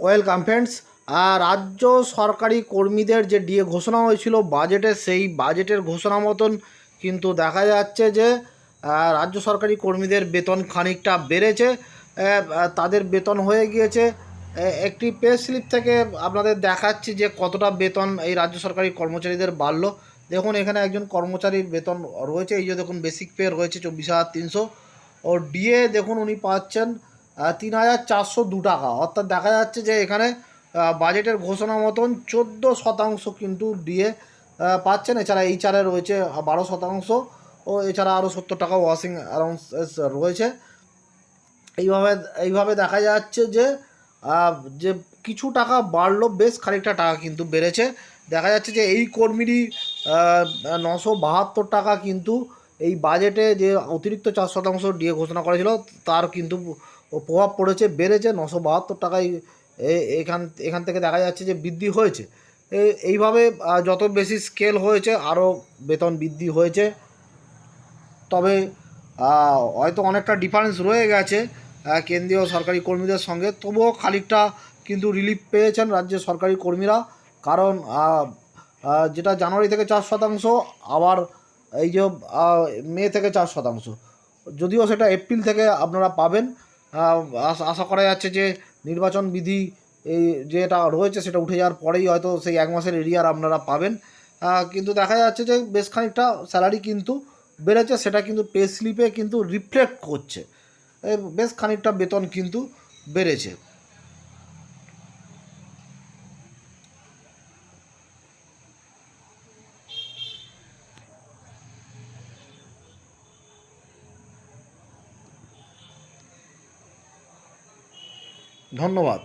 Welcome friends রাজ্য সরকারি কর্মীদের যে ডিএ ঘোষণা হয়েছিল বাজেটে, সেই বাজেটের ঘোষণা মতন কিন্তু দেখা যাচ্ছে যে রাজ্য সরকারি কর্মীদের বেতন খানিকটা বেড়েছে। তাদের বেতন হয়ে গিয়েছে। একটি পে স্লিপ থেকে আপনাদের দেখাচ্ছি যে কতটা বেতন এই রাজ্য সরকারি কর্মচারীদের বাড়লো। দেখুন, এখানে একজন কর্মচারীর বেতন রয়েছে। এই যে দেখুন বেসিক পে রয়েছে চব্বিশ হাজার তিনশো। ও ডিএ দেখুন, উনি পাচ্ছেন তিন হাজার চারশো দু টাকা। অর্থাৎ দেখা যাচ্ছে যে এখানে বাজেটের ঘোষণা মতন চোদ্দ শতাংশ কিন্তু ডিএ পাচ্ছেন। এছাড়া এইচআরে রয়েছে বারো শতাংশ ও এছাড়া আরও সত্তর টাকা ওয়াশিং অ্যালাউন্স রয়েছে। এইভাবে এইভাবে দেখা যাচ্ছে যে যে কিছু টাকা বাড়লো, বেশ খানিকটা টাকা কিন্তু বেড়েছে। দেখা যাচ্ছে যে এই কর্মীরই নশো বাহাত্তর টাকা কিন্তু এই বাজেটে যে অতিরিক্ত চার শতাংশ ডিএ ঘোষণা করেছিল, তার কিন্তু প্রভাব পড়েছে, বেড়েছে নশো বাহাত্তর টাকায়। এখান এখান থেকে দেখা যাচ্ছে যে বৃদ্ধি হয়েছে। এইভাবে যত বেশি স্কেল হয়েছে, আরও বেতন বৃদ্ধি হয়েছে। তবে হয়তো অনেকটা ডিফারেন্স রয়ে গেছে কেন্দ্রীয় সরকারি কর্মীদের সঙ্গে। তবুও খালিকটা কিন্তু রিলিফ পেয়েছেন রাজ্যের সরকারি কর্মীরা। কারণ যেটা জানুয়ারি থেকে চার শতাংশ, আবার এই যে মে থেকে চার শতাংশ। যদিও সেটা এপ্রিল থেকে আপনারা পাবেন আশা- করা যাচ্ছে যে নির্বাচন বিধি, এই যেটা রয়েছে সেটা উঠে যাওয়ার পরেই হয়তো সেই এক মাসের এরিয়ার আপনারা পাবেন। কিন্তু দেখা যাচ্ছে যে বেশ খানিকটা স্যালারি কিন্তু বেড়েছে, সেটা কিন্তু পে স্লিপে কিন্তু রিফ্লেক্ট করছে। বেশ খানিকটা বেতন কিন্তু বেড়েছে। ধন্যবাদ।